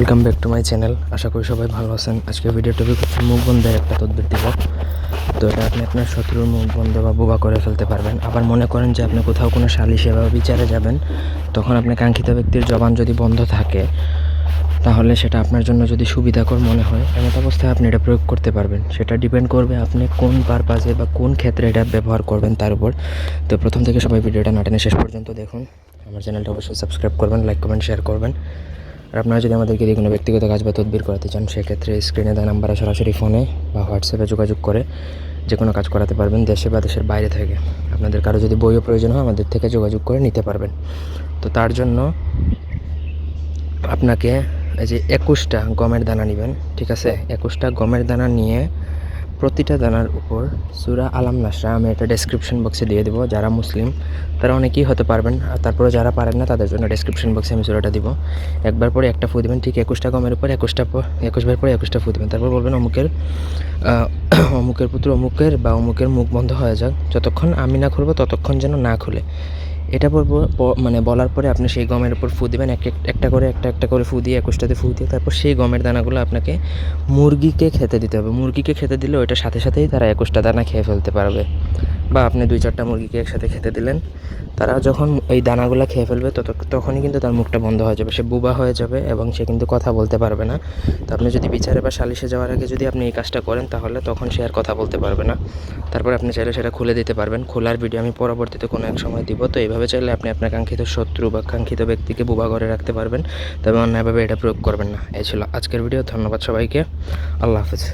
Welcome back to my channel আশা করি সবাই ভালো আছেন। আজকে ভিডিও টপিক হচ্ছে মুখ বন্ধের একটা তদবির দিব তো এটা আপনি আপনার শত্রুর মুখ বন্ধ বা বোবা করে ফেলতে পারবেন। আবার মনে করেন যে আপনি কোথাও কোনো সালিশে বা বিচারে যাবেন, তখন আপনি কাঙ্ক্ষিত ব্যক্তির জবান যদি বন্ধ থাকে, তাহলে সেটা আপনার জন্য যদি সুবিধাকর মনে হয়, এমত অবস্থায় আপনি এটা প্রয়োগ করতে পারবেন। সেটা ডিপেন্ড করবে আপনি কোন পারপাজে বা কোন ক্ষেত্রে এটা ব্যবহার করবেন তার উপর। তো প্রথম থেকে সবাই ভিডিওটা নাটেনে শেষ পর্যন্ত দেখুন। আমার চ্যানেলটা অবশ্যই সাবস্ক্রাইব করবেন লাইক কমেন্ট শেয়ার করবেন। আর আপনারা যদি আমাদেরকে দিয়ে কোনো ব্যক্তিগত কাজ বা তদবির করাতে চান, সেক্ষেত্রে স্ক্রিনে দেওয়া নাম্বারে সরাসরি ফোনে বা হোয়াটসঅ্যাপে যোগাযোগ করে যে কোনো কাজ করাতে পারবেন দেশে বা দেশের বাইরে থেকে। আপনাদের কারও যদি বইও প্রয়োজন হয়, আমাদের থেকে যোগাযোগ করে নিতে পারবেন। তো তার জন্য আপনাকে এই যে একুশটা গমের দানা নেবেন, ঠিক আছে? একুশটা গমের দানা নিয়ে প্রতিটা দানার উপর সুরা আলাম নাসরা আমি এটা ডেসক্রিপশন বক্সে দিয়ে দেবো, যারা মুসলিম, তারা অনেকেই হতে পারবেন, আর তারপরে যারা পারেন না, তাদের জন্য ডেসক্রিপশন বক্সে আমি সুরাটা দিব। একবার পরে একটা ফু দেবেন, ঠিক একুশটা গমের উপর, একুশটা একুশবার পরে একুশটা ফু দেবেন। তারপর বলবেন অমুকের অমুকের পুত্র অমুকের বা অমুকের মুখ বন্ধ হয়ে যাক, যতক্ষণ আমি না খুলবো, ততক্ষণ যেন না খুলে। এটা বলব মানে বলার পরে আপনি সেই গমের উপর ফু দেবেন, এক এক- একটা করে, একটা একটা করে ফু দিয়ে একুশটাতে ফু দিয়ে তারপর সেই গমের দানাগুলো আপনাকে মুরগিকে খেতে দিতে হবে। মুরগিকে খেতে দিলে ওইটা সাথে সাথেই তারা একুশটা দানা খেয়ে ফেলতে পারবে। বা আপনি দুই চারটা মুরগিকে একসাথে খেতে দিলেন, তারা যখন এই দানাগুলো খেয়ে ফেলবে তত, তখনই কিন্তু তার মুখটা বন্ধ হয়ে যাবে, সে বুবা হয়ে যাবে এবং সে কিন্তু কথা বলতে পারবে না। তো আপনি যদি বিচারে বা সালিশে যাওয়ার আগে যদি আপনি এই কাজটা করেন তাহলে তখন সে আর কথা বলতে পারবে না। তারপর আপনি চাইলে সেটা খুলে দিতে পারবেন। খোলার ভিডিও আমি পরবর্তীতে কোনো এক সময় দিব। তো এইভাবে চাইলে আপনি আপনার কাঙ্ক্ষিত শত্রু বা কাঙ্ক্ষিত ব্যক্তিকে বুবা করে রাখতে পারবেন। তবে অন্যায়ভাবে এটা প্রয়োগ করবেন না। এই ছিল আজকের ভিডিও ধন্যবাদ সবাইকে। আল্লাহ হাফেজ।